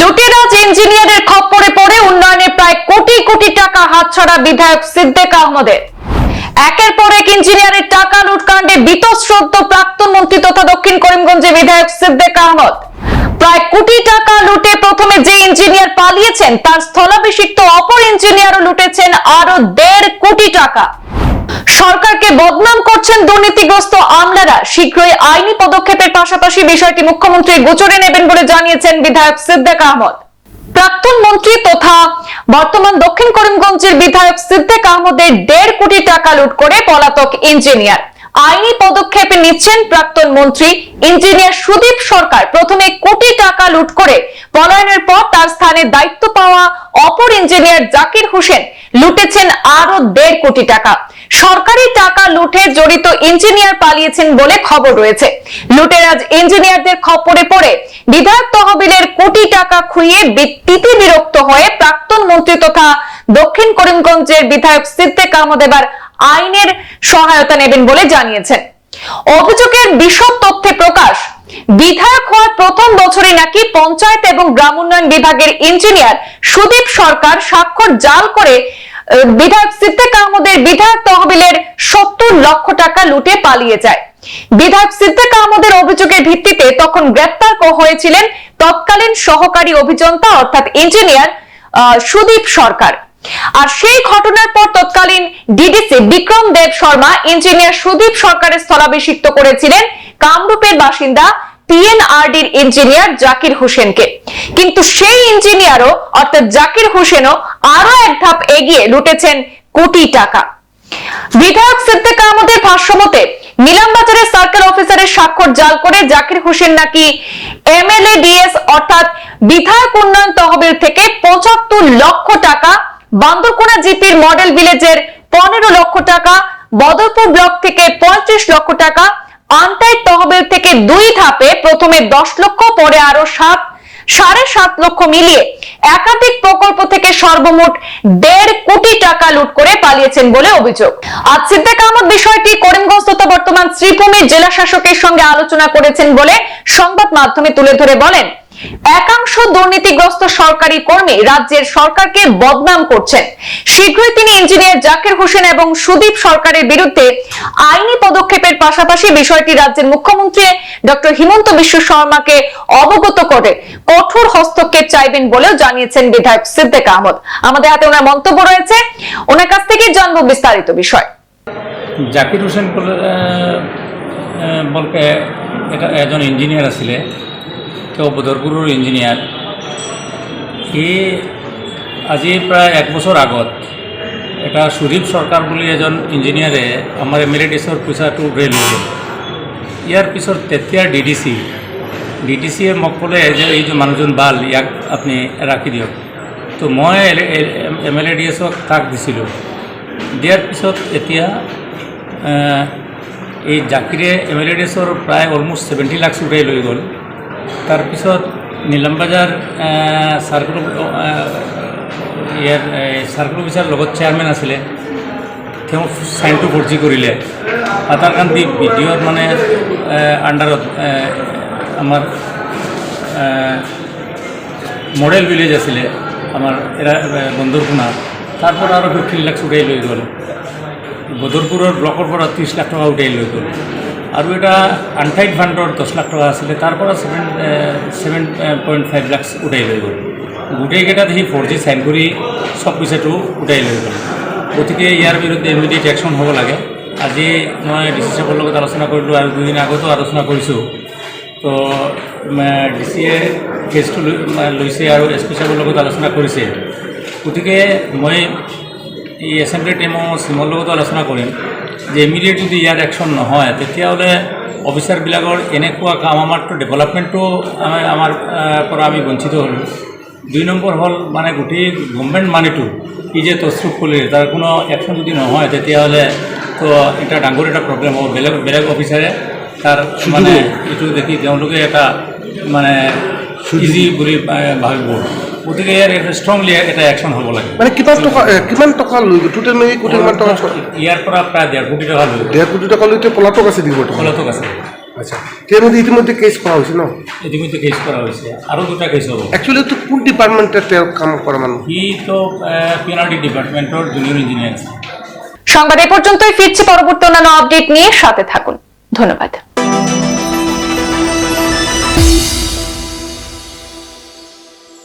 লুটেরাজ ইঞ্জিনিয়ারের খপ্পরে পড়ে উন্নয়নে প্রায় কোটি কোটি টাকা হাতছাড়া বিধায়ক সিদ্দিক আহমদের। একের পর এক ইঞ্জিনিয়ারের টাকা লুটকাণ্ডে বিতশ্রদ্ধ প্রাক্তন মন্ত্রী তথা দক্ষিণ করিমগঞ্জের বিধায়ক সিদ্দেক আহমদ। প্রায় কোটি টাকা লুটে প্রথমে যে ইঞ্জিনিয়ার পালিয়েছেন, তার স্থলাভিষিক্ত অপর ইঞ্জিনিয়ারও লুটেছেন টাকা। সরকারকে বদনাম করছেন দুর্নীতিগ্রস্ত আমলারা। শীঘ্রই আইনি পদক্ষেপের পাশাপাশি বিষয়টি মুখ্যমন্ত্রী গোচরে নেবেন বলে জানিয়েছেন বিধায়ক সিদ্দেক আহমদ। প্রাক্তন মন্ত্রী তথা বর্তমান দক্ষিণ করিমগঞ্জের বিধায়ক সিদ্দিক আহমদের দেড় কোটি টাকা লুট করে পলাতক ইঞ্জিনিয়ার। আইনি পদক্ষেপ নিচ্ছেন প্রাক্তন মন্ত্রী ইঞ্জিনিয়ার সুদীপ সরকার। প্রথমে কোটি টাকা লুট করে পলায়নের পর তার স্থানে দায়িত্ব পাওয়া অপর ইঞ্জিনিয়ার জাকির হোসেন লুটেছেন আরও দেড় কোটি টাকা। সরকারি টাকা লুটে জড়িত ইঞ্জিনিয়ার পালিয়েছেন বলে খবর রয়েছে। লুটেরাজ ইঞ্জিনিয়ারদের খপ্পরে পড়ে। বিধায়ক তহবিলের কোটি টাকা খুইয়ে তিতি বিরক্ত হয়ে প্রাক্তন মন্ত্রী তথা দক্ষিণ করিমগঞ্জের বিধায়ক সিদ্দিক আহমদ এবার আইনের সহায়তা নেবেন বলে জানিয়েছেন। অভিযোগের বিশদ তথ্যে প্রকাশ, বিধায়ক হওয়ার প্রথম বছরে নাকি পঞ্চায়েত এবং গ্রাম উন্নয়ন বিভাগের ইঞ্জিনিয়ার সুদীপ সরকার স্বাক্ষর জাল করে বিধায়ক সিদ্দিক আহমদের বিধায়ক তহবিলের সত্তর লক্ষ টাকা লুটে পালিয়ে যায়। বিধায়ক সিদ্দিক আহমদের অভিযোগের ভিত্তিতে তখন গ্রেপ্তার হয়েছিলেন তৎকালীন সহকারী অভিযন্তা অর্থাৎ ইঞ্জিনিয়ার সুদীপ সরকার। আর সেই ঘটনার পর তৎকালীন ডিডিসি বিক্রম দেব শর্মা, ইঞ্জিনিয়ার সুদীপ সরকারের স্থলাভিষিক্ত করেছিলেন কামরূপের বাসিন্দা পিএনআরডির ইঞ্জিনিয়ার জাকির হোসেনকে। কিন্তু সেই ইঞ্জিনিয়ারও, অর্থাৎ জাকির হোসেনও আরও এক ধাপ এগিয়ে লুটেছেন কোটি টাকা। বিধায়ক সিদ্দিক আহমদের ভাষ্যমতে নিলামবাজারের সার্কেল অফিসারের স্বাক্ষর জাল করে জাকির হোসেন নাকি এমএলএ ডিএস অর্থাৎ বিধায়ক উন্নয়ন তহবিল থেকে পঁচাত্তর লক্ষ টাকা বান্দরকোনা জিপির মডেল ভিলেজের পনেরো লক্ষ টাকা, বদরপুর ব্লক থেকে পঁয়ত্রিশ লক্ষ টাকা আনটাইট তহবিল থেকে দুই ধাপে প্রথমে দশ লক্ষ, পরে আরও সাত, সাড়ে সাত লক্ষ মিলিয়ে একাধিক প্রকল্প থেকে সর্বমোট দেড় কোটি টাকা লুট করে পালিয়েছেন বলে অভিযোগ। আজ সিদ্দিক আহমদ বিষয়টি করিমগঞ্জ তথা বর্তমান শ্রীভূমির জেলা শাসকের সঙ্গে আলোচনা করেছেন বলে সংবাদ মাধ্যমে তুলে ধরে বলেন একাংশ দুর্নীতিগ্রস্ত সরকারি কর্মী রাজ্যের সরকারকে বদনাম করছেন। শীঘ্রই তিনি ইঞ্জিনিয়ার জাকির হোসেন এবং সুদীপ সরকারের বিরুদ্ধে আইনি পদক্ষেপের পাশাপাশি বিষয়টি রাজ্যের মুখ্যমন্ত্রী ডক্টর হিমন্ত বিশ্ব শর্মাকে অবগত করে কঠোর হস্তক্ষেপ চাইবেন বলেও জানিয়েছেন বিধায়ক সিদ্দিক আহমদ। আমাদের হাতে ওনার মন্তব্য রয়েছে। ওনার কাছ থেকে জানব বিস্তারিত বিষয়। জাকির হোসেন বলকে এটা এজন ইঞ্জিনিয়ার আছিলে তেওঁ বদরপুৰৰ ইঞ্জিনিয়াৰ সি আজি প্ৰায় এক বছৰ আগত এটা সুদীপ চৰকাৰ বুলি এজন ইঞ্জিনিয়াৰে আমাৰ এম এল এ ডিছৰ পইচাটো উৰাই লৈ গ'ল। ইয়াৰ পিছত তেতিয়াৰ D D C D D চিয়ে মোক ক'লে যে এই যে মানুহজন ভালো ইয়াক আপুনি ৰাখি দিয়ক। তো মই এম এল, এ ডি এছক তাক দিছিলোঁ। দিয়াৰ পিছত এতিয়া এই জাকিৰে এম এল এ ডি এছৰ প্ৰায় অলমষ্ট ছেভেণ্টি লাখ উৰাই লৈ গ'ল। তাৰপিছত নীলামবাজাৰ চাৰ্কুল ইয়াৰ চাৰ্কুল অফিচাৰ লগত চেয়াৰমেন আছিলে। তেওঁ চাইনটো ফৰ্জি কৰিলে। আধাৰ কাৰ্ড দি বি ডি অ'ৰ মানে আণ্ডাৰত আমাৰ মডেল ভিলেজ আছিলে, আমাৰ বন্দৰপুনা। তাৰ পৰা আৰু ফিফটিন লাখ উঠাই লৈ গ'ল। বদৰপুৰৰ ব্লকৰ পৰা ত্ৰিছ লাখ টকা উঠাই লৈ গ'ল। আৰু এটা আনটাইড ফাণ্ডৰ দহ লাখ টকা আছিলে, তাৰ পৰা seven seven point five lakh উঠাই লৈ গ'ল। গোটেইকেইটাত সি ফ'ৰ জি চাইন কৰি চব পইচাটো উঠাই লৈ গ'ল। গতিকে ইয়াৰ বিৰুদ্ধে ইমিডিয়েট একশ্যন হ'ব লাগে। আজি মই ডি চি চাবৰ লগত আলোচনা কৰিলোঁ আৰু দুদিন আগতো আলোচনা কৰিছোঁ। তো ডি চিয়ে কেছটো লৈ লৈছে আৰু এছ পি চাবৰ লগত আলোচনা কৰিছে। গতিকে মই এই এছেম্বলি টিমৰ চিমৰ লগতো আলোচনা কৰিম যে ইমিডিয়েট যদি ইয়াৰ একশ্যন নহয় তেতিয়াহ'লে অফিচাৰবিলাকৰ এনেকুৱা কাম আমাৰতো ডেভেলপমেণ্টটো আমাৰ পৰা আমি বঞ্চিত হ'লোঁ। দুই নম্বৰ হ'ল মানে গোটেই গভৰ্ণমেণ্ট মানিটো ই যে তছৰূপ কৰিলে তাৰ কোনো একশ্যন যদি নহয় তেতিয়াহ'লে তো এটা ডাঙৰ এটা প্ৰব্লেম হ'ব। বেলেগ বেলেগ অফিচাৰে তাৰ মানে এইটো দেখি তেওঁলোকে এটা মানে ইজি বুলি ভাবিব। গতিকে ইয়াৰ ষ্ট্ৰংলি এটা একশ্যন হ'ব লাগে। মানে কিমান টকা কিমান টকা লৈ টোটেল মানে কোটি কিমান টকা ইয়াৰ পৰা প্ৰায় ডেৰ কোটি টকা লৈ ডেৰ কোটি টকা লৈ পলাতক আছে বৰ্তমান। পলাতক আছে। আচ্ছা এর মধ্যে ইতিমধ্যে কেস করা হয়েছে না? ইতিমধ্যে কেস করা হয়েছে আরও দুটা কেস হ'ব। একচুয়ালি তো কোন ডিপার্টমেন্টে কাম তো ডিপার্টমেন্টর জুনিয়র ইঞ্জিনিয়ার সংবাদ এ পর্যন্তই ফিরছি পরবর্তী অন্যান্য আপডেট নিয়ে। সাথে থাকুন। ধন্যবাদ।